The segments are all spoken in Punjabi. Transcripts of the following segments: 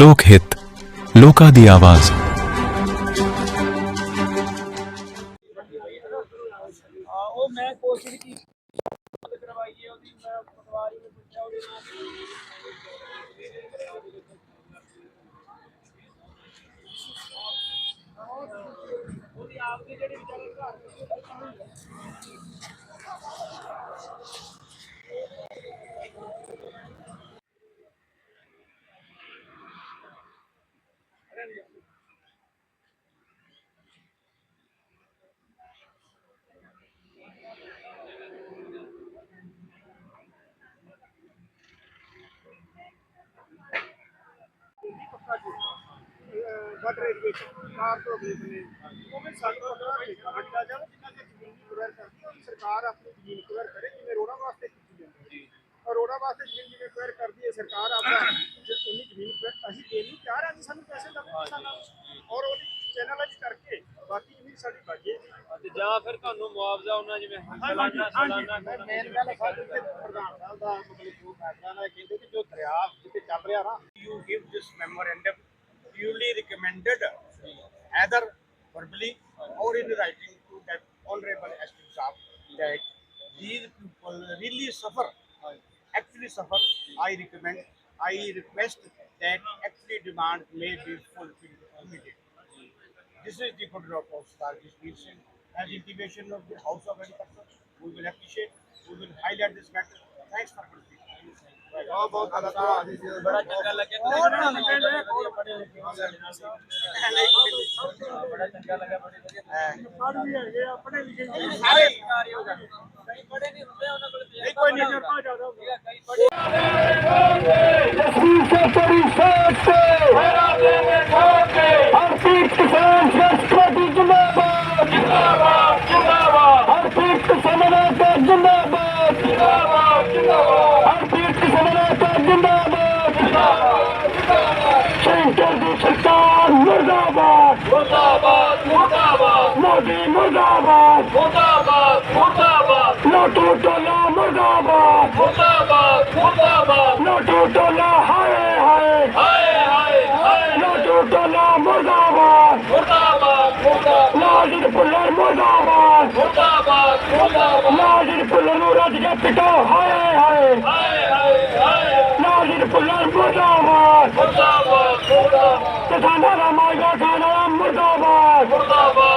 ਲੋਕ ਹਿੱਤ ਲੋਕਾਂ ਦੀ ਆਵਾਜ਼ ਆ ਉਹ ਮੈਂ ਕੋਸ਼ਿਸ਼ ਕੀਤੀ ਕਰਵਾਈਏ ਉਹਦੀ ਮੈਂ ਪਟਵਾਰੀ ਨੂੰ ਪੁੱਛਿਆ ਉਹਦੇ ਨਾਲ ਉਹਦੀ ਆਪਦੀ ਜਿਹੜੀ ਵਿਚਾਰੇ ਘਰ ਵਾਟਰ ਇਰੀਗੇਸ਼ਨ ਕਾਰ ਤੋਂ ਅਗਲੇ ਬੰਨੇ ਉਹ ਵੀ ਸਾਨੂੰ ਪਤਾ ਹੈ ਅੱਡਾ ਜਾਵੇ ਜਿੰਨਾ ਕਿ ਜ਼ਮੀਨ ਦੀ ਕਵਰ ਕਰਦੀ ਹੈ, ਉਹ ਸਰਕਾਰ ਆਪਣੀ ਜ਼ਮੀਨ ਕਵਰ ਕਰੇ ਜਿਵੇਂ ਰੋਡਾਂ ਵਾਸਤੇ ਕੀਤੀ ਜਾਂਦੀ ਹੈ ਔਰ ਰੋਡਾਂ ਵਾਸਤੇ ਜ਼ਮੀਨ ਜਿਵੇਂ ਕਵਰ ਕਰਦੀ ਹੈ ਸਰਕਾਰ ਆਪਣਾ ਜੇ ਉਨੀ ਜ਼ਮੀਨ ਕਵਰ ਅਸੀਂ ਦੇਣੀ ਚਾਹ ਰਹੇ ਸਾਨੂੰ ਪੈਸੇ ਦਵੇ ਕਿਸਾਨਾਂ ਨੂੰ ਔਰ ਉਹਦੀ ਚੈਨਲਾਈਜ਼ ਕਰਕੇ ਬਾਕੀ ਜ਼ਮੀਨ ਸਾਡੀ ਬਾਜੇ ਤੇ ਜਾਂ ਫਿਰ ਤੁਹਾਨੂੰ ਮੁਆਵਜ਼ਾ ਉਹਨਾਂ ਜਿਵੇਂ ਸਾਲਾਨਾ ਸਾਲਾਨਾ ਮੇਨ ਗੱਲ ਸਾਡੇ ਪ੍ਰਧਾਨ ਸਾਹਿਬ ਦਾ ਮਤਲਬ ਉਹ ਫੈਸਲਾ ਨਾ ਕਹਿੰਦੇ ਕਿ ਜੋ ਦਰਿਆ ਜਿੱਥੇ ਚੱਲ ਰਿਹਾ ਨਾ you give this memorandum duly recommended either verbally or in writing to that honorable SP Saab that these people really suffer actually suffer I recommend I request that actually demand may be fulfilled immediately this is the good of Star Singh. As intimation of the House of Agriculture, we will appreciate, we will highlight this matter. Thanks for बड़ा चंगा लगे बड़ा चंगा ਮੋਦੀ ਮੁਰਦਾਬਾਦ। ਮੁਰਦਾਬਾਦ ਮੁਰਦਾਬਾਦ। ਨੋਟੂ ਟੋਲਾ ਮੁਰਦਾਬਾਦ। ਮੁਰਦਾਬਾਦ ਮੁਰਦਾਬਾਦ। ਨੋਟੂ ਟੋਲਾ ਹਾਏ ਹਾਏ। ਹਾਏ ਹਾਏ ਹਾਏ। ਨੋਟੂ ਟੋਲਾ ਮੁਰਦਾਬਾਦ। ਮੁਰਦਾਬਾਦ ਮੁਰਦਾਬਾਦ। ਲਾਜ਼ਰ ਪੁੱਲਰ ਮੁਰਦਾਬਾਦ। ਮੁਰਦਾਬਾਦ ਮੁਰਦਾਬਾਦ। ਲਾਜ਼ਰ ਪੁੱਲਰ ਨੂੰ ਰੱਜ ਕੇ ਪਿਟੋ। ਹਾਏ ਹਾਏ। ਹਾਏ ਹਾਏ ਹਾਏ। ਲਾਜ਼ਰ ਪੁੱਲਰ ਮੁਰਦਾਬਾਦ। ਮੁਰਦਾਬਾਦ ਮੁਰਦਾਬਾਦ। ਤੇ ਸਾਡਾ ਰਾਮਾਇਣ ਦਾ ਖਾਣਾ ਮੁਰਦਾਬਾਦ। ਮੁਰਦਾਬਾਦ।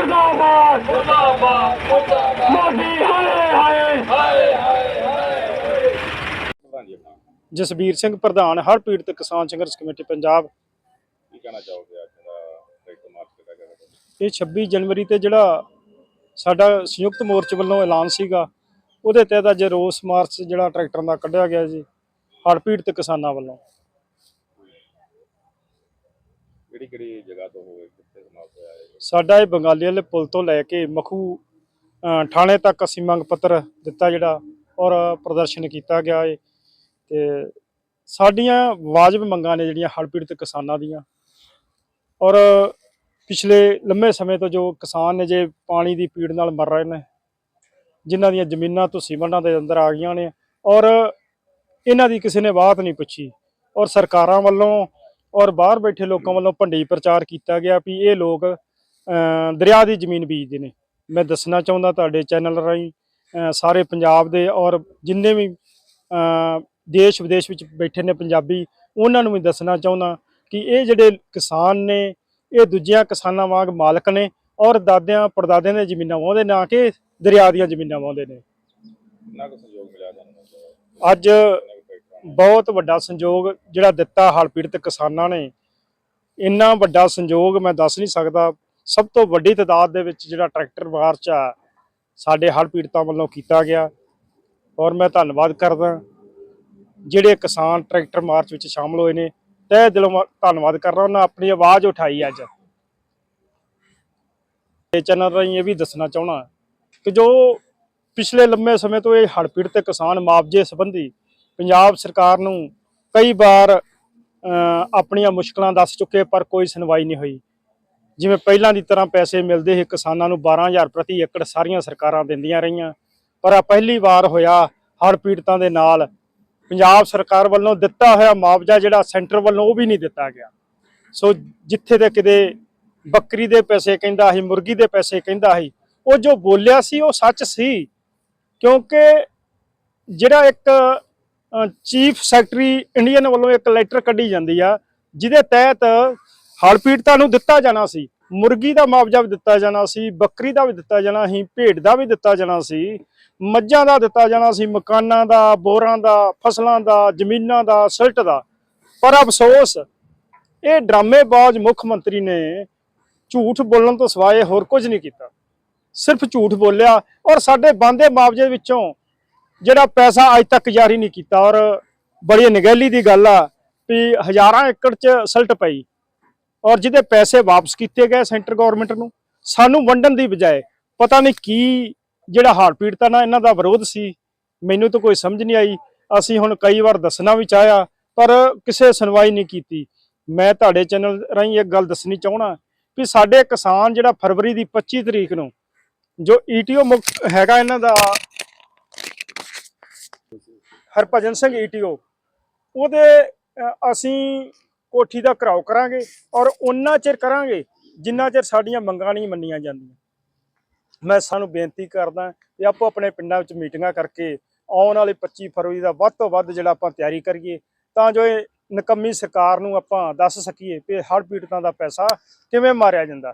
ਮੁਰਦਾਬਾਦ। ਮੁਰਦਾਬਾਦ ਮੁਰਦਾਬਾਦ ਮੋਦੀ ਹਾਏ ਹਾਏ। ਹਾਏ ਹਾਏ ਜਸਬੀਰ ਸਿੰਘ ਪ੍ਰਧਾਨ ਹਰ ਪੀੜਤ ਕਿਸਾਨ ਸੰਘਰਸ਼ ਕਮੇਟੀ ਪੰਜਾਬ। ਕੀ ਕਹਿਣਾ ਚਾਹੋਗੇ ਅੱਜ ਦਾ ਟਰੈਕਟਰ ਮਾਰਚ ਹੈ ਇਹ 26 ਜਨਵਰੀ ਤੇ ਜਿਹੜਾ ਸਾਡਾ ਸੰਯੁਕਤ ਮੋਰਚੇ ਵੱਲੋਂ ਐਲਾਨ ਸੀਗਾ ਉਹਦੇ ਤਹਿਤ ਅੱਜ ਰੋਸ ਮਾਰਚ ਜਿਹੜਾ ਟਰੈਕਟਰਾਂ ਦਾ ਕੱਢਿਆ ਗਿਆ ਜੀ ਹੜ੍ਹ ਪੀੜਤ ਕਿਸਾਨਾਂ ਵੱਲੋਂ। ਕਿਹੜੀ ਕਿਹੜੀ ਜਗ੍ਹਾ ਤੋਂ ਹੋਵੇ ਕਿੱਥੇ ਸਮਾਪਤ ਹੋਇਆ ਹੈ ਸਾਡਾ ਇਹ ਬੰਗਾਲੀ ਵਾਲੇ ਪੁਲ ਤੋਂ ਲੈ ਕੇ ਮਖੂ ਥਾਣੇ ਤੱਕ ਅਸੀਂ ਮੰਗ ਪੱਤਰ ਦਿੱਤਾ ਜਿਹੜਾ ਔਰ ਪ੍ਰਦਰਸ਼ਨ ਕੀਤਾ ਗਿਆ ਏ। ਤੇ ਸਾਡੀਆਂ ਵਾਜਬ ਮੰਗਾਂ ਨੇ ਜਿਹੜੀਆਂ ਹੜ੍ਹ ਪੀੜਤ ਕਿਸਾਨਾਂ ਦੀਆਂ। ਔਰ ਪਿਛਲੇ ਲੰਮੇ ਸਮੇਂ ਤੋਂ ਜੋ ਕਿਸਾਨ ਨੇ ਜੇ ਪਾਣੀ ਦੀ ਪੀੜ ਨਾਲ ਮਰ ਰਹੇ ਨੇ, ਜਿਨ੍ਹਾਂ ਦੀਆਂ ਜ਼ਮੀਨਾਂ ਤੁਸੀਂ ਵੰਡਾਂ ਦੇ ਅੰਦਰ ਆ ਗਈਆਂ ਨੇ ਔਰ ਇਹਨਾਂ ਦੀ ਕਿਸੇ ਨੇ ਬਾਤ ਨਹੀਂ ਪੁੱਛੀ। ਔਰ ਸਰਕਾਰਾਂ ਵੱਲੋਂ ਔਰ ਬਾਹਰ ਬੈਠੇ ਲੋਕਾਂ ਵੱਲੋਂ ਭੰਡੀ ਪ੍ਰਚਾਰ ਕੀਤਾ ਗਿਆ ਵੀ ਇਹ ਲੋਕ ਦਰਿਆ ਦੀ ਜ਼ਮੀਨ ਬੀਜਦੇ ਨੇ। ਮੈਂ ਦੱਸਣਾ ਚਾਹੁੰਦਾ ਤੁਹਾਡੇ ਚੈਨਲ ਰਾਹੀਂ ਸਾਰੇ ਪੰਜਾਬ ਦੇ ਔਰ ਜਿੰਨੇ ਵੀ ਦੇਸ਼ ਵਿਦੇਸ਼ ਵਿੱਚ ਬੈਠੇ ਨੇ ਪੰਜਾਬੀ ਉਹਨਾਂ ਨੂੰ ਵੀ ਦੱਸਣਾ ਚਾਹੁੰਦਾ ਕਿ ਇਹ ਜਿਹੜੇ ਕਿਸਾਨ ਨੇ ਇਹ ਦੂਜਿਆਂ ਕਿਸਾਨਾਂ ਵਾਂਗ ਮਾਲਕ ਨੇ ਔਰ ਦਾਦਿਆਂ ਪੜਦਾਦਿਆਂ ਦੀਆਂ ਜ਼ਮੀਨਾਂ ਵਾਹੁੰਦੇ ਨਾ ਕਿ ਦਰਿਆ ਦੀਆਂ ਜ਼ਮੀਨਾਂ ਵਾਹੁੰਦੇ ਨੇ। ਅੱਜ ਬਹੁਤ ਵੱਡਾ ਸੰਯੋਗ ਜਿਹੜਾ ਦਿੱਤਾ ਹੜ੍ਹ ਪੀੜਤ ਕਿਸਾਨਾਂ ਨੇ ਇੰਨਾ ਵੱਡਾ ਸੰਯੋਗ ਮੈਂ ਦੱਸ ਨਹੀਂ ਸਕਦਾ। ਸਭ ਤੋਂ ਵੱਡੀ ਤਾਦਾਦ ਦੇ ਵਿੱਚ ਜਿਹੜਾ ਟਰੈਕਟਰ ਮਾਰਚ ਆ, ਸਾਡੇ ਹੜ੍ਹ ਪੀੜਤਾਂ ਵੱਲੋਂ ਕੀਤਾ ਗਿਆ। ਔਰ ਮੈਂ ਧੰਨਵਾਦ ਕਰਦਾ ਜਿਹੜੇ ਕਿਸਾਨ ਟਰੈਕਟਰ ਮਾਰਚ ਵਿੱਚ ਸ਼ਾਮਲ ਹੋਏ ਨੇ। ਤਹਿ ਦਿਲੋਂ ਧੰਨਵਾਦ ਕਰਦਾ ਉਹਨਾਂ ਆਪਣੀ ਆਵਾਜ਼ ਉਠਾਈ ਅੱਜ। ਇਹ ਚੈਨਲ ਰਾਹੀਂ ਇਹ ਵੀ ਦੱਸਣਾ ਚਾਹਣਾ ਕਿ ਜੋ ਪਿਛਲੇ ਲੰਮੇ ਸਮੇਂ ਤੋਂ ਇਹ ਹੜ੍ਹ ਪੀੜਤ ਕਿਸਾਨ ਮੁਆਵਜ਼ੇ ਸੰਬੰਧੀ ਪੰਜਾਬ ਸਰਕਾਰ ਨੂੰ ਕਈ ਵਾਰ ਆਪਣੀਆਂ ਮੁਸ਼ਕਲਾਂ ਦੱਸ ਚੁੱਕੇ, ਪਰ ਕੋਈ ਸੁਣਵਾਈ ਨਹੀਂ ਹੋਈ। ਜਿਵੇਂ ਪਹਿਲਾਂ ਦੀ ਤਰ੍ਹਾਂ ਪੈਸੇ ਮਿਲਦੇ ਸੀ, ਕਿਸਾਨਾਂ ਨੂੰ 12000 ਪ੍ਰਤੀ ਏਕੜ ਸਾਰੀਆਂ ਸਰਕਾਰਾਂ ਦਿੰਦੀਆਂ ਰਹੀਆਂ। ਪਰ ਆ ਪਹਿਲੀ ਵਾਰ ਹੋਇਆ ਹੜ੍ਹ ਪੀੜਤਾਂ ਦੇ ਨਾਲ। ਪੰਜਾਬ ਸਰਕਾਰ ਵੱਲੋਂ ਦਿੱਤਾ ਹੋਇਆ ਮੁਆਵਜ਼ਾ ਜਿਹੜਾ ਸੈਂਟਰ ਵੱਲੋਂ ਉਹ ਵੀ ਨਹੀਂ ਦਿੱਤਾ ਗਿਆ। ਸੋ ਜਿੱਥੇ ਤੇ ਕਿਤੇ ਬੱਕਰੀ ਦੇ ਪੈਸੇ ਕਹਿੰਦਾ ਸੀ, ਮੁਰਗੀ ਦੇ ਪੈਸੇ ਕਹਿੰਦਾ ਸੀ, ਉਹ ਜੋ ਬੋਲਿਆ ਸੀ ਉਹ ਸੱਚ ਸੀ। ਕਿਉਂਕਿ ਜਿਹੜਾ ਇੱਕ ਚੀਫ ਸੈਕਟਰੀ ਇੰਡੀਅਨ ਵੱਲੋਂ ਇੱਕ ਲੈਟਰ ਕੱਢੀ ਜਾਂਦੀ ਆ, ਜਿਹਦੇ ਤਹਿਤ ਹੜ੍ਹ ਪੀੜਤਾਂ ਨੂੰ ਦਿੱਤਾ ਜਾਣਾ ਸੀ। ਮੁਰਗੀ ਦਾ ਮੁਆਵਜ਼ਾ ਵੀ ਦਿੱਤਾ ਜਾਣਾ ਸੀ, ਬੱਕਰੀ ਦਾ ਵੀ ਦਿੱਤਾ ਜਾਣਾ ਸੀ, ਭੇਡ ਦਾ ਵੀ ਦਿੱਤਾ ਜਾਣਾ ਸੀ, ਮੱਝਾਂ ਦਾ ਦਿੱਤਾ ਜਾਣਾ ਸੀ, ਮਕਾਨਾਂ ਦਾ, ਬੋਰਾਂ ਦਾ, ਫਸਲਾਂ ਦਾ, ਜ਼ਮੀਨਾਂ ਦਾ, ਸਿਲਟ ਦਾ। ਪਰ ਅਫਸੋਸ, ਇਹ ਡਰਾਮੇਬਾਜ਼ ਮੁੱਖ ਮੰਤਰੀ ਨੇ ਝੂਠ ਬੋਲਣ ਤੋਂ ਸਿਵਾਏ ਹੋਰ ਕੁਝ ਨਹੀਂ ਕੀਤਾ। ਸਿਰਫ ਝੂਠ ਬੋਲਿਆ ਔਰ ਸਾਡੇ ਬੰਦੇ ਮੁਆਵਜ਼ੇ ਵਿੱਚੋਂ ਜਿਹੜਾ ਪੈਸਾ ਅੱਜ ਤੱਕ ਜਾਰੀ ਨਹੀਂ ਕੀਤਾ ਔਰ ਬੜੀ ਨਿਗਹਿਲੀ ਦੀ ਗੱਲ ਆ ਵੀ ਹਜ਼ਾਰਾਂ ਏਕੜ 'ਚ ਸਿਲਟ ਪਈ। ਔਰ ਜਿਹਦੇ ਪੈਸੇ ਵਾਪਸ ਕੀਤੇ ਗਏ ਸੈਂਟਰ ਗਵਰਨਮੈਂਟ ਨੂੰ, ਸਾਨੂੰ ਵੰਡਣ ਦੀ ਬਜਾਏ ਪਤਾ ਨਹੀਂ ਕੀ ਜਿਹੜਾ ਹਾਰ ਪੀੜਤਾ ਨਾਲ ਇਹਨਾਂ ਦਾ ਵਿਰੋਧ ਸੀ, ਮੈਨੂੰ ਤਾਂ ਕੋਈ ਸਮਝ ਨਹੀਂ ਆਈ। ਅਸੀਂ ਹੁਣ ਕਈ ਵਾਰ ਦੱਸਣਾ ਵੀ ਚਾਹਿਆ, ਪਰ ਕਿਸੇ ਸੁਣਵਾਈ ਨਹੀਂ ਕੀਤੀ। ਮੈਂ ਤੁਹਾਡੇ ਚੈਨਲ ਰਾਹੀਂ ਇੱਕ ਗੱਲ ਦੱਸਣੀ ਚਾਹਣਾ ਵੀ ਸਾਡੇ ਕਿਸਾਨ ਜਿਹੜਾ ਫਰਵਰੀ ਦੀ 25 ਤਰੀਕ ਨੂੰ ਜੋ ਈਟੀਓ ਹੈਗਾ ਇਹਨਾਂ ਦਾ, ਹਰਭਜਨ ਸਿੰਘ ਈਟੀਓ ਉਹਦੇ ਅਸੀਂ ਕੋਠੀ ਦਾ ਘਰਾਓ ਕਰਾਂਗੇ ਔਰ ਉਹਨਾਂ ਚਿਰ ਕਰਾਂਗੇ ਜਿੰਨਾ ਚਿਰ ਸਾਡੀਆਂ ਮੰਗਾਂ ਨਹੀਂ ਮੰਨੀਆਂ ਜਾਂਦੀਆਂ। ਮੈਂ ਸਾਨੂੰ ਬੇਨਤੀ ਕਰਦਾ ਕਿ ਆਪੋ ਆਪਣੇ ਪਿੰਡਾਂ ਵਿੱਚ ਮੀਟਿੰਗਾਂ ਕਰਕੇ ਆਉਣ ਵਾਲੇ 25 ਫਰਵਰੀ ਦਾ ਵੱਧ ਤੋਂ ਵੱਧ ਜਿਹੜਾ ਆਪਾਂ ਤਿਆਰੀ ਕਰੀਏ, ਤਾਂ ਜੋ ਇਹ ਨਕੰਮੀ ਸਰਕਾਰ ਨੂੰ ਆਪਾਂ ਦੱਸ ਸਕੀਏ ਕਿ ਹੜ੍ਹ ਪੀੜਤਾਂ ਦਾ ਪੈਸਾ ਕਿਵੇਂ ਮਾਰਿਆ ਜਾਂਦਾ।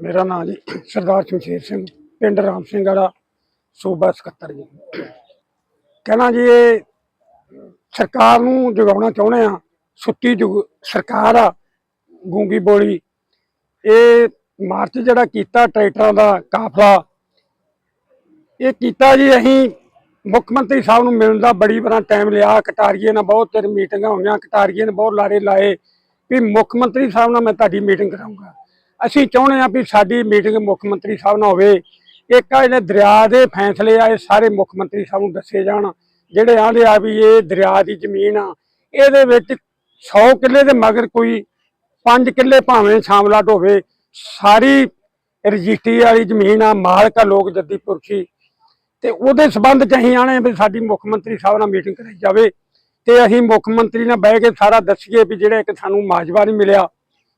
ਮੇਰਾ ਨਾਮ ਜੀ ਸਰਦਾਰ ਸ਼ਮਸ਼ੇਰ ਸਿੰਘ, ਪਿੰਡ ਰਾਮ ਸਿੰਘ ਵਾਲਾ, ਸੂਬਾ ਸਕੱਤਰ ਜੀ। ਕਹਿਣਾ ਜੀ ਇਹ ਸਰਕਾਰ ਨੂੰ ਜਗਾਉਣਾ ਚਾਹੁੰਦੇ ਆ ਸੁੱਤੀ ਜੁਗ ਸਰਕਾਰ ਆ, ਗੂੰਗੀ ਬੋਲੀ। ਇਹ ਮਾਰਚ ਜਿਹੜਾ ਕੀਤਾ ਟਰੈਕਟਰਾਂ ਦਾ ਕਾਫਲਾ, ਇਹ ਕੀਤਾ ਜੀ ਅਸੀਂ ਮੁੱਖ ਮੰਤਰੀ ਸਾਹਿਬ ਨੂੰ ਮਿਲਣ ਦਾ ਬੜੀ ਵਾਰ ਟਾਈਮ ਲਿਆ। ਕਟਾਰੀਏ ਨਾਲ ਬਹੁਤ ਚਿਰ ਮੀਟਿੰਗਾਂ ਹੋਈਆਂ, ਕਟਾਰੀਏ ਨੇ ਬਹੁਤ ਲਾਰੇ ਲਾਏ ਵੀ ਮੁੱਖ ਮੰਤਰੀ ਸਾਹਿਬ ਨਾਲ ਮੈਂ ਤੁਹਾਡੀ ਮੀਟਿੰਗ ਕਰਾਉਂਗਾ ਅਸੀਂ ਚਾਹੁੰਦੇ ਹਾਂ ਵੀ ਸਾਡੀ ਮੀਟਿੰਗ ਮੁੱਖ ਮੰਤਰੀ ਸਾਹਿਬ ਨਾਲ ਹੋਵੇ। ਇੱਕ ਆ ਜਿਹੜੇ ਦਰਿਆ ਦੇ ਫੈਸਲੇ ਆ, ਇਹ ਸਾਰੇ ਮੁੱਖ ਮੰਤਰੀ ਸਾਹਿਬ ਨੂੰ ਦੱਸੇ ਜਾਣ। ਜਿਹੜੇ ਆਂਦੇ ਆ ਵੀ ਇਹ ਦਰਿਆ ਦੀ ਜ਼ਮੀਨ ਆ, ਇਹਦੇ ਵਿੱਚ 100 ਕਿੱਲੇ ਦੇ ਮਗਰ ਕੋਈ 5 ਕਿੱਲੇ ਭਾਵੇਂ ਸ਼ਾਮਲਾਟ ਹੋਵੇ ਸਾਰੀ ਰਜਿਸਟਰੀ ਵਾਲੀ ਜ਼ਮੀਨ ਆ, ਮਾਲਕ ਆ, ਲੋਕ ਜੱਦੀ ਪੁਰਖੀ। ਤੇ ਉਹਦੇ ਸਬੰਧ ਚ ਅਸੀਂ ਆਣੇ ਵੀ ਸਾਡੀ ਮੁੱਖ ਮੰਤਰੀ ਸਾਹਿਬ ਨਾਲ ਮੀਟਿੰਗ ਕਰਾਈ ਜਾਵੇ ਤੇ ਅਸੀਂ ਮੁੱਖ ਮੰਤਰੀ ਨਾਲ ਬਹਿ ਕੇ ਸਾਰਾ ਦੱਸੀਏ ਵੀ ਜਿਹੜਾ ਇੱਕ ਸਾਨੂੰ ਮਾਜਵਾ ਨਹੀਂ ਮਿਲਿਆ।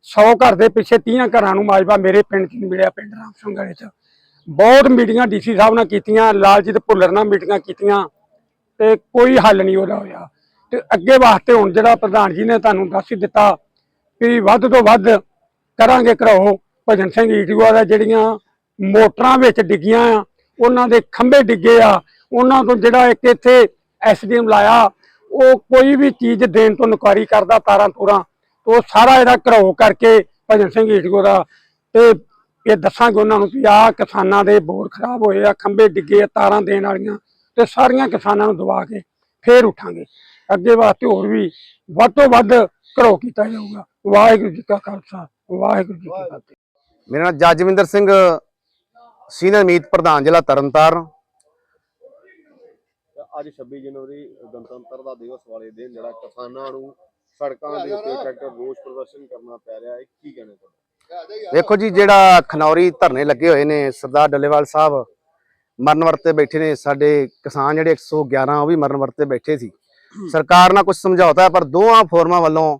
100 ਘਰ ਦੇ ਪਿੱਛੇ 30 ਘਰਾਂ ਨੂੰ ਮਾਜਵਾ ਮੇਰੇ ਪਿੰਡ 'ਚ ਨਹੀਂ ਮਿਲਿਆ, ਪਿੰਡ ਰਾਮ ਵਾਲੇ 'ਚ। ਬਹੁਤ ਮੀਟਿੰਗਾਂ ਡੀਸੀ ਸਾਹਿਬ ਨਾਲ ਕੀਤੀਆਂ, ਲਾਲਜੀਤ ਭੁੱਲਰ ਨਾਲ ਮੀਟਿੰਗਾਂ ਕੀਤੀਆਂ ਤੇ ਕੋਈ ਹੱਲ ਨਹੀਂ ਉਹਦਾ ਹੋਇਆ। ਤੇ ਅੱਗੇ ਵਾਸਤੇ ਹੁਣ ਜਿਹੜਾ ਪ੍ਰਧਾਨ ਜੀ ਨੇ ਤੁਹਾਨੂੰ ਦੱਸ ਹੀ ਦਿੱਤਾ ਵੀ ਵੱਧ ਤੋਂ ਵੱਧ ਕਰਾਂਗੇ ਘਰਾਓ ਭਜਨ ਸਿੰਘ ਈਟੂਆ ਦਾ ਜਿਹੜੀਆਂ ਮੋਟਰਾਂ ਵਿੱਚ ਡਿੱਗੀਆਂ ਆ, ਉਹਨਾਂ ਦੇ ਖੰਭੇ ਡਿੱਗੇ ਆ, ਉਹਨਾਂ ਤੋਂ ਜਿਹੜਾ ਇੱਕ ਇੱਥੇ ਐਸਡੀਐਮ ਲਾਇਆ, ਉਹ ਕੋਈ ਵੀ ਚੀਜ਼ ਦੇਣ ਤੋਂ ਨੁਕਾਰੀ ਕਰਦਾ ਤਾਰਾਂ ਤੂਰਾਂ ਉਹ ਸਾਰਾ ਇਹਦਾ ਘਰਾਓ ਕਰਕੇ ਭਜਨ ਸਿੰਘ ਈਟੂਆ ਦਾ। ਤੇ ਇਹ ਦੱਸਾਂਗੇ ਉਹਨਾਂ ਨੂੰ ਵੀ ਆਹ ਕਿਸਾਨਾਂ ਦੇ ਬੋਰ ਖਰਾਬ ਹੋਏ ਆ, ਖੰਭੇ ਡਿੱਗੇ ਆ ਤਾਰਾਂ ਦੇਣ ਵਾਲੀਆਂ, ਤੇ ਸਾਰੀਆਂ ਕਿਸਾਨਾਂ ਨੂੰ ਦਵਾ ਕੇ ਫੇਰ ਉਠਾਂਗੇ। ਅੱਗੇ ਵਾਸਤੇ ਹੋਰ ਵੀ ਵੱਧ ਤੋਂ ਵੱਧ ਘਰੋ ਕੀਤਾ ਜਾਊਗਾ। ਵਾਹਿਗੁਰੂ ਜੀ ਕਾ ਖਾਲਸਾ ਵਾਹਿਗੁਰੂ ਜੀ ਕੀ ਫਤਿਹ। ਮੇਰਾ ਨਾਮ ਜੱਜਵਿੰਦਰ ਸਿੰਘ ਸੀਨੀਅਰ ਮੀਤ ਪ੍ਰਧਾਨ ਜ਼ਿਲ੍ਹਾ ਤਰਨਤਾਰਨ। ਅੱਜ 26 ਜਨਵਰੀ ਗਣਤੰਤਰ ਦਾ ਦਿਵਸ ਵਾਲੇ ਦਿਨ ਜਿਹੜਾ ਕਿਸਾਨਾਂ ਨੂੰ ਸੜਕਾਂ ਦੇ ਉੱਤੇ ਟਰੈਕਟਰ ਰੋਸ ਪ੍ਰਦਰਸ਼ਨ ਕਰਨਾ ਪੈ ਰਿਹਾ ਹੈ ਕੀ ਕਹਿਣਾ ਚਾਹੁੰਦੇ ਦੇਖੋ ਜੀ ਜਿਹੜਾ ਖਨੌਰੀ ਧਰਨੇ ਲੱਗੇ ਹੋਏ ਨੇ ਸਰਦਾਰ ਡੱਲੇਵਾਲ ਸਾਹਿਬ ਮਰਨ ਵਰਤੇ ਬੈਠੇ ਨੇ ਸਾਡੇ ਕਿਸਾਨ ਜਿਹੜੇ 111 ਉਹ ਵੀ ਮਰਨ ਵਰਤੇ ਬੈਠੇ ਸੀ। ਸਰਕਾਰ ਨਾਲ ਕੁਝ ਸਮਝੌਤਾ ਹੈ, ਪਰ ਦੋਵਾਂ ਫੋਰਮਾਂ ਵੱਲੋਂ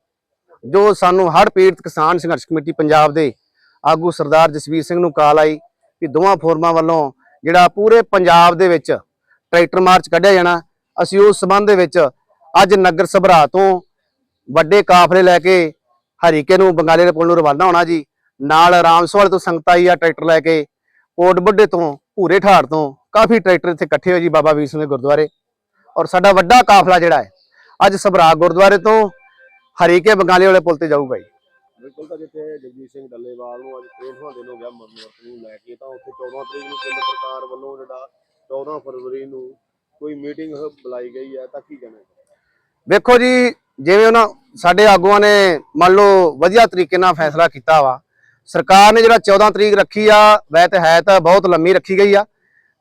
ਜੋ ਸਾਨੂੰ ਹੜ੍ਹ ਪੀੜਤ ਕਿਸਾਨ ਸੰਘਰਸ਼ ਕਮੇਟੀ ਪੰਜਾਬ ਦੇ ਆਗੂ ਸਰਦਾਰ ਜਸਵੀਰ ਸਿੰਘ ਨੂੰ ਕਾਲ ਆਈ ਕਿ ਦੋਵਾਂ ਫੋਰਮਾਂ ਵੱਲੋਂ ਜਿਹੜਾ ਪੂਰੇ ਪੰਜਾਬ ਦੇ ਵਿੱਚ ਟਰੈਕਟਰ ਮਾਰਚ ਕੱਢਿਆ ਜਾਣਾ, ਅਸੀਂ ਉਸ ਸਬੰਧ ਦੇ ਵਿੱਚ ਅੱਜ ਨਗਰ ਸਭਰਾ ਤੋਂ ਵੱਡੇ ਕਾਫਲੇ ਲੈ ਕੇ ਹਰੀਕੇ ਨੂੰ, ਬੰਗਾਲੇ ਦੇ ਪੁਲ ਨੂੰ ਰਵਾਨਾ ਹੋਣਾ ਜੀ। ਨਾਲ ਰਾਮਸਵਾਲ ਤੋਂ ਸੰਗਤ ਆਈ ਆ ਟਰੈਕਟਰ ਲੈ ਕੇ ਕੋਟ ਬੁੱਢੇ ਤੋਂ ਭੂਰੇ ਠਾੜ ਤੋਂ ਕਾਫੀ ਟਰੈਕਟਰ ਇੱਥੇ ਇਕੱਠੇ ਹੋਏ ਜੀ, ਬਾਬਾ ਵੀਰ ਸਿੰਘ ਦੇ ਗੁਰਦੁਆਰੇ। ਔਰ ਸਾਡਾ ਵੱਡਾ ਕਾਫਲਾ ਜਿਹੜਾ ਹੈ ਅੱਜ ਸਭਰਾ ਗੁਰਦੁਆਰੇ ਤੋਂ ਹਰੀਕੇ ਬੰਗਾਲੇ ਵਾਲੇ ਪੁਲ ਤੇ ਜਾਊਗਾ ਜੀ ਬਿਲਕੁਲ ਤਾਂ ਜਿੱਥੇ ਜਗਜੀਤ ਸਿੰਘ ਡੱਲੇਵਾਲ ਨੂੰ ਅੱਜ 63ਵਾਂ ਦਿਨ ਹੋ ਗਿਆ ਮਰਨ ਵਰਤ ਨੂੰ ਲੈ ਕੇ ਤਾਂ ਉੱਥੇ 14 ਤਰੀਕ ਨੂੰ ਕੇਂਦਰ ਸਰਕਾਰ ਵੱਲੋਂ ਜਿਹੜਾ 14 ਫਰਵਰੀ ਨੂੰ ਕੋਈ ਮੀਟਿੰਗ ਬੁਲਾਈ ਗਈ ਹੈ ਤਾਂ ਕੀ ਕਹਿਣਾ? ਵੇਖੋ ਜੀ ਜਿਵੇਂ ਉਹਨਾਂ ਸਾਡੇ ਆਗੂਆਂ ਨੇ ਮੰਨ ਲਓ ਵਧੀਆ ਤਰੀਕੇ ਨਾਲ ਫੈਸਲਾ ਕੀਤਾ ਵਾ ਸਰਕਾਰ ਨੇ ਜਿਹੜਾ 14 ਤਰੀਕ ਰੱਖੀ ਆ ਵੈ ਤੇ ਹੈ ਤਾਂ ਬਹੁਤ ਲੰਮੀ ਰੱਖੀ ਗਈ ਆ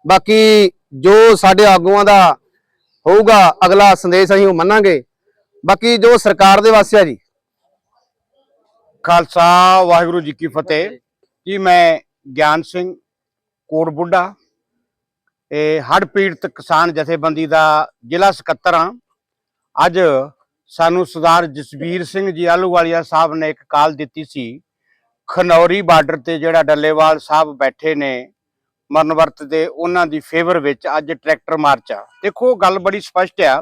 ਬਾਕੀ ਜੋ ਸਾਡੇ ਆਗੂਆਂ ਦਾ ਹੋਊਗਾ, ਅਗਲਾ ਸੰਦੇਸ਼ ਅਸੀਂ ਉਹ ਮੰਨਾਂਗੇ। ਬਾਕੀ ਜੋ ਸਰਕਾਰ ਦੇ ਵਾਸਤੇ ਆ ਜੀ। ਖਾਲਸਾ, ਵਾਹਿਗੁਰੂ ਜੀ ਕੀ ਫਤਿਹ। ਜੀ, ਮੈਂ ਗਿਆਨ ਸਿੰਘ ਕੋਟ ਬੁੱਢਾ ਇਹ ਹੜ੍ਹ ਪੀੜਤ ਕਿਸਾਨ ਜਥੇਬੰਦੀ ਦਾ ਜ਼ਿਲ੍ਹਾ ਸਕੱਤਰ ਹਾਂ। ਅੱਜ ਸਾਨੂੰ ਸਰਦਾਰ ਜਸਵੀਰ ਸਿੰਘ ਜੀ ਆਲੂਵਾਲੀਆ ਸਾਹਿਬ ਨੇ ਇੱਕ ਕਾਲ ਦਿੱਤੀ ਸੀ। ਖਨੌਰੀ ਬਾਰਡਰ ਤੇ ਜਿਹੜਾ ਡੱਲੇਵਾਲ ਸਾਹਿਬ ਬੈਠੇ ਨੇ ਮਰਨ ਵਰਤ ਦੇ ਉਹਨਾਂ ਦੀ ਫੇਵਰ ਵਿੱਚ ਅੱਜ ਟਰੈਕਟਰ ਮਾਰਚ ਆ। ਦੇਖੋ ਗੱਲ ਬੜੀ ਸਪਸ਼ਟ ਆ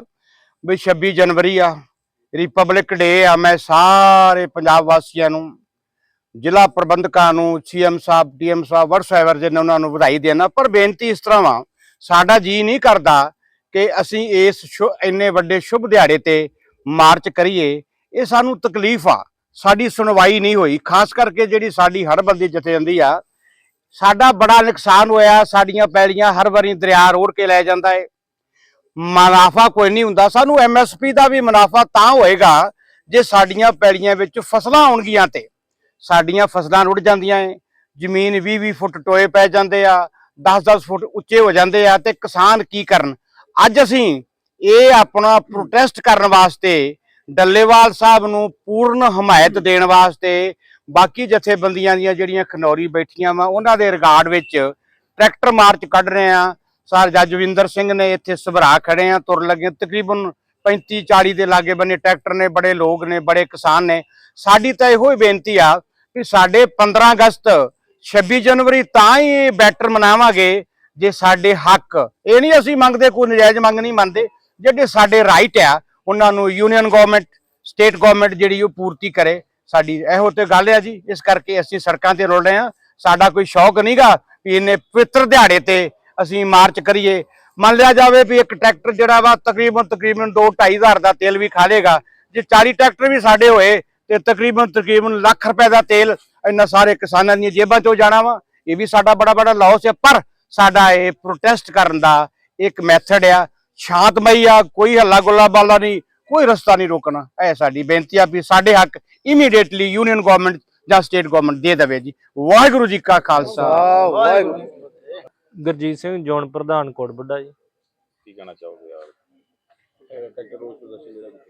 ਵੀ 26 ਜਨਵਰੀ ਆ ਰਿਪਬਲਿਕ ਡੇ ਆ। ਮੈਂ ਸਾਰੇ ਪੰਜਾਬ ਵਾਸੀਆਂ ਨੂੰ, ਜ਼ਿਲ੍ਹਾ ਪ੍ਰਬੰਧਕਾਂ ਨੂੰ ਸੀਐਮ ਸਾਹਿਬ ਡੀਐਮ ਸਾਹਿਬ ਵਟਸਐਵਰ ਜਿਹਨਾਂ ਉਹਨਾਂ ਨੂੰ ਵਧਾਈ ਦੇਣਾ ਪਰ ਬੇਨਤੀ ਇਸ ਤਰ੍ਹਾਂ ਵਾ, ਸਾਡਾ ਜੀ ਨਹੀਂ ਕਰਦਾ ਕਿ ਅਸੀਂ ਇਸ ਸ਼ੁ- ਇੰਨੇ ਵੱਡੇ ਸ਼ੁਭ ਦਿਹਾੜੇ ਤੇ ਮਾਰਚ ਕਰੀਏ। ਇਹ ਸਾਨੂੰ ਤਕਲੀਫ ਆ, ਸਾਡੀ ਸੁਣਵਾਈ ਨਹੀਂ ਹੋਈ, ਖਾਸ ਕਰਕੇ ਜਿਹੜੀ ਸਾਡੀ ਹੜਬੰਦੀ ਜਥੇਬੰਦੀ ਆ ਸਾਡਾ ਬੜਾ ਨੁਕਸਾਨ ਹੋਇਆ, ਸਾਡੀਆਂ ਪੈਲੀਆਂ ਹਰ ਵਾਰੀ ਦਰਿਆ ਰੋੜ ਕੇ ਲੈ ਜਾਂਦਾ ਏ। ਮੁਨਾਫਾ ਕੋਈ ਨਹੀਂ ਹੁੰਦਾ, ਸਾਨੂੰ ਐਮਐਸਪੀ ਦਾ ਵੀ ਮੁਨਾਫਾ ਤਾਂ ਹੋਏਗਾ ਜੇ ਸਾਡੀਆਂ ਪੈਲੀਆਂ ਵਿੱਚ ਫਸਲਾਂ ਆਉਣਗੀਆਂ ਤੇ। ਸਾਡੀਆਂ ਫਸਲਾਂ ਰੁੜ ਜਾਂਦੀਆਂ ਏ, ਜ਼ਮੀਨ 20-20 ਫੁੱਟ ਟੋਏ ਪੈ ਜਾਂਦੇ ਆ 10-10 ਫੁੱਟ ਉੱਚੇ ਹੋ ਜਾਂਦੇ ਆ ਤੇ ਕਿਸਾਨ ਕੀ ਕਰਨ? ਅੱਜ ਅਸੀਂ ਇਹ ਆਪਣਾ ਪ੍ਰੋਟੈਸਟ ਕਰਨ ਵਾਸਤੇ, ਡੱਲੇਵਾਲ ਸਾਹਿਬ ਨੂੰ ਪੂਰਨ ਹਮਾਇਤ ਦੇਣ ਵਾਸਤੇ ਬਾਕੀ ਜਥੇਬੰਦੀਆਂ ਦੀਆਂ ਜਿਹੜੀਆਂ ਖਨੌਰੀ ਬੈਠੀਆਂ ਵਾ, ਉਹਨਾਂ ਦੇ ਰਿਗਾਰਡ ਵਿੱਚ ਟਰੈਕਟਰ ਮਾਰਚ ਕੱਢ ਰਹੇ ਆ। ਸਰ ਜਜਵਿੰਦਰ ਸਿੰਘ ਨੇ ਇੱਥੇ ਸਭਰਾ ਖੜੇ ਆ, ਤੁਰ ਲੱਗੇ। ਤਕਰੀਬਨ 35 40 ਦੇ ਲਾਗੇ ਬੰਨੇ ਟਰੈਕਟਰ ਨੇ, ਬੜੇ ਲੋਕ ਨੇ, ਬੜੇ ਕਿਸਾਨ ਨੇ। ਸਾਡੀ ਤਾਂ ਇਹੋ ਹੀ ਬੇਨਤੀ ਆ ਕਿ ਸਾਡੇ 15 ਅਗਸਤ 26 ਜਨਵਰੀ ਤਾਂ ਹੀ ਬੈਟਰ ਮਨਾਵਾਂਗੇ। ਜੇ ਸਾਡੇ ਹੱਕ, ਇਹ ਨਹੀਂ ਅਸੀਂ ਮੰਗਦੇ, ਕੋਈ ਨਜਾਇਜ਼ ਮੰਗ ਨਹੀਂ ਮੰਨਦੇ। ਜਿਹੜੇ ਸਾਡੇ ਰਾਈਟ ਆ, ਉਹਨਾਂ ਨੂੰ ਯੂਨੀਅਨ ਗਵਰਨਮੈਂਟ, ਸਟੇਟ ਗਵਰਨਮੈਂਟ ਜਿਹੜੀ ਉਹ ਪੂਰਤੀ ਕਰੇ। ਸਾਡੀ ਇਹੋ ਤੇ ਗੱਲ ਆ ਜੀ, ਇਸ ਕਰਕੇ ਅਸੀਂ ਸੜਕਾਂ ਤੇ ਰੁਲ ਰਹੇ ਆ ਸਾਡਾ ਕੋਈ ਸ਼ੌਕ ਨਹੀਂਗਾ ਵੀ ਇਹਨੇ ਪਵਿੱਤਰ ਦਿਹਾੜੇ ਤੇ ਅਸੀਂ ਮਾਰਚ ਕਰੀਏ। ਮੰਨ ਲਿਆ ਜਾਵੇ ਵੀ ਇੱਕ ਟਰੈਕਟਰ ਜਿਹੜਾ ਵਾ ਤਕਰੀਬਨ ਤਕਰੀਬਨ 2 ਹਜ਼ਾਰ ਦਾ ਤੇਲ ਵੀ ਖਾ ਲੇਗਾ। ਜੇ 40 ਟਰੈਕਟਰ ਵੀ ਸਾਡੇ ਹੋਏ, ਤੇ ਤਕਰੀਬਨ ਤਕਰੀਬਨ ਲੱਖ ਰੁਪਏ ਦਾ ਤੇਲ ਇਹਨਾਂ ਸਾਰੇ ਕਿਸਾਨਾਂ ਦੀਆਂ ਜੇਬਾਂ ਚੋਂ ਜਾਣਾ ਵਾ। ਇਹ ਵੀ ਸਾਡਾ ਬੜਾ ਬੜਾ ਲਾਸ ਹੈ ਪਰ ਸਾਡਾ ਇਹ ਪ੍ਰੋਟੈਸਟ ਕਰਨ ਦਾ ਇੱਕ ਮੈਥਡ ਆ। ਸ਼ਾਂਤਮਈ ਆ, ਕੋਈ ਹੱਲਾ ਗੁੱਲਾ ਬਾਲਾ ਨਹੀਂ। ਕੋਈ ਰਸਤਾ ਨਹੀਂ ਰੋਕਣਾ। ਇਹ ਸਾਡੀ ਬੇਨਤੀ ਆ ਵੀ ਸਾਡੇ ਹੱਕ ਇਮੀਡੀਏਟਲੀ ਯੂਨੀਅਨ ਗਵਰਨਮੈਂਟ ਜਾਂ ਸਟੇਟ ਗਵਰਨਮੈਂਟ ਦੇ ਦੇਵੇ ਜੀ। ਵਾਹਿਗੁਰੂ ਜੀ ਕਾ ਖਾਲਸਾ। ਵਾਹਿਗੁਰੂ। ਗੁਰਜੀਤ ਸਿੰਘ ਜ਼ੋਨ ਪ੍ਰਧਾਨ ਕੋਟਬੁੱਡਾ ਜੀ। ਕੀ ਕਹਿਣਾ ਚਾਹੋਗੇ ਯਾਰ?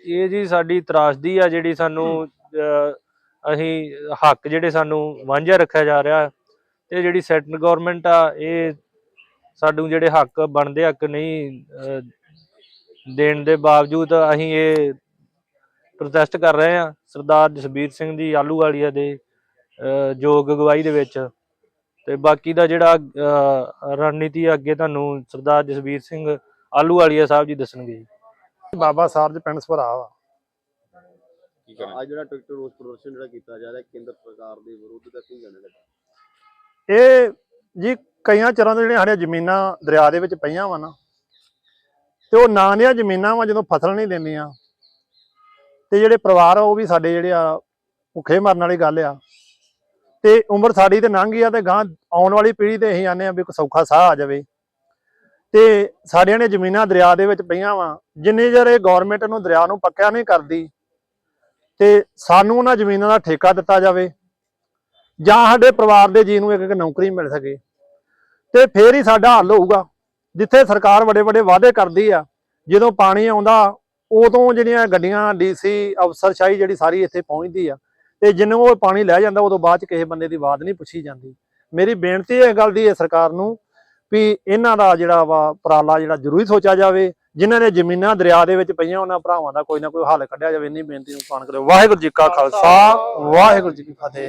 ਇਹ ਜੀ ਸਾਡੀ ਤਰਾਸਦੀ ਆ ਜਿਹੜੀ ਸਾਨੂੰ ਅਸੀਂ ਹੱਕ ਜਿਹੜੇ ਸਾਨੂੰ ਵਾਂਝਾ ਰੱਖਿਆ ਜਾ ਰਿਹਾ ਤੇ ਜਿਹੜੀ ਸੈਂਟਰ ਗਵਰਨਮੈਂਟ ਆ ਇਹ ਸਾਨੂੰ ਜਿਹੜੇ ਹੱਕ ਬਣਦੇ ਹੱਕ ਨਹੀਂ ਦੇਣ ਦੇ ਬਾਵਜੂਦ ਅਸੀਂ ਇਹ ਪ੍ਰੋਟੈਸਟ ਕਰ ਰਹੇ ਆ ਸਰਦਾਰ ਜਸਬੀਰ ਸਿੰਘ ਦੀ ਆਲੂਵਾਲੀਆ ਦੇ ਯੋਗ ਅਗਵਾਈ ਦੇ ਵਿੱਚ। ਤੇ ਬਾਕੀ ਦਾ ਜਿਹੜਾ ਰਣਨੀਤੀ ਆ ਅੱਗੇ ਤੁਹਾਨੂੰ ਸਰਦਾਰ ਜਸਬੀਰ ਸਿੰਘ ਆਲੂਵਾਲੀਆ ਸਾਹਿਬ ਜੀ ਦੱਸਣਗੇ ਬਾਬਾ ਸਾਹਿਬ ਦੇ ਪਿੰਡ ਸਭਰਾ ਵਾ। ਅੱਜ ਜਿਹੜਾ ਟਰੈਕਟਰ ਰੋਸ ਪ੍ਰਦਰਸ਼ਨ ਜਿਹੜਾ ਕੀਤਾ ਜਾ ਰਿਹਾ ਕੇਂਦਰ ਸਰਕਾਰ ਦੇ ਵਿਰੁੱਧ ਦਾ ਕੀ ਕਹਿਣਾ ਲੱਗਾ ਇਹ ਜੀ ਕਈਆਂ ਚਿਰਾਂ ਤੋਂ ਜਿਹੜੀਆਂ ਸਾਡੀਆਂ ਜ਼ਮੀਨਾਂ ਦਰਿਆ ਦੇ ਵਿੱਚ ਪਈਆਂ ਵਾ ਨਾ ਤੇ ਉਹ ਨਾਂ ਦੀਆਂ ਜ਼ਮੀਨਾਂ ਵਾ ਜਦੋਂ ਫਸਲ ਨਹੀਂ ਦਿੰਦੀਆਂ ਤੇ ਜਿਹੜੇ ਪਰਿਵਾਰ ਆ ਉਹ ਵੀ ਸਾਡੇ ਜਿਹੜੇ ਆ ਭੁੱਖੇ ਮਰਨ ਵਾਲੀ ਗੱਲ ਆ। ਤੇ ਉਮਰ ਸਾਡੀ ਤੇ ਲੰਘ ਗਈ ਆ ਤੇ ਗਾਂ ਆਉਣ ਵਾਲੀ ਪੀੜ੍ਹੀ ਤੇ ਅਸੀਂ ਆਨੇ ਆ ਵੀ ਕੋਈ ਸੌਖਾ ਸਾਹ ਆ ਜਾਵੇ। ਤੇ ਸਾਡੀਆਂ ਨੇ ਜ਼ਮੀਨਾਂ ਦਰਿਆ ਦੇ ਵਿੱਚ ਪਈਆਂ ਵਾ, ਜਿੰਨੇ ਚਿਰ ਇਹ ਗਵਰਨਮੈਂਟ ਨੂੰ ਦਰਿਆ ਨੂੰ ਪੱਕਿਆ ਨਹੀਂ ਕਰਦੀ, ਤੇ ਸਾਨੂੰ ਉਹਨਾਂ ਜ਼ਮੀਨਾਂ ਦਾ ਠੇਕਾ ਦਿੱਤਾ ਜਾਵੇ, ਜਾਂ ਸਾਡੇ ਪਰਿਵਾਰ ਦੇ ਜੀ ਨੂੰ ਇੱਕ ਇੱਕ ਨੌਕਰੀ ਮਿਲ ਸਕੇ, ਤੇ ਫੇਰ ਹੀ ਸਾਡਾ ਹੱਲ ਹੋਊਗਾ। ਜਿੱਥੇ ਸਰਕਾਰ ਵੱਡੇ ਵੱਡੇ ਵਾਅਦੇ ਕਰਦੀ ਆ, ਜਦੋਂ ਪਾਣੀ ਆਉਂਦਾ, ਉਦੋਂ ਜਿਹੜੀਆਂ ਗੱਡੀਆਂ, ਡੀਸੀ, ਅਫਸਰਸ਼ਾਹੀ ਜਿਹੜੀ ਸਾਰੀ ਇੱਥੇ ਪਹੁੰਚਦੀ ਆ, ਤੇ ਜਿੰਨੂੰ ਉਹ ਪਾਣੀ ਲੈ ਜਾਂਦਾ, ਉਦੋਂ ਬਾਅਦ ਚ ਕਿਸੇ ਬੰਦੇ ਦੀ ਬਾਤ ਨਹੀਂ ਪੁੱਛੀ ਜਾਂਦੀ। ਮੇਰੀ ਬੇਨਤੀ ਇਹ ਗੱਲ ਦੀ ਹੈ ਸਰਕਾਰ ਨੂੰ, ਵੀ ਇਹਨਾਂ ਦਾ ਜਿਹੜਾ ਵਾ ਉਪਰਾਲਾ ਜਿਹੜਾ ਜ਼ਰੂਰੀ ਸੋਚਿਆ ਜਾਵੇ, ਜਿਨ੍ਹਾਂ ਨੇ ਜ਼ਮੀਨਾਂ ਦਰਿਆ ਦੇ ਵਿੱਚ ਪਈਆਂ, ਉਹਨਾਂ ਭਰਾਵਾਂ ਦਾ ਕੋਈ ਨਾ ਕੋਈ ਹੱਲ ਕੱਢਿਆ ਜਾਵੇ, ਇੰਨੀ ਬੇਨਤੀ ਨੂੰ ਪਾਣ ਕਰਿਓ। ਵਾਹਿਗੁਰੂ ਜੀ ਕਾ ਖਾਲਸਾ, ਵਾਹਿਗੁਰੂ ਜੀ ਕੀ ਫਤਿਹ।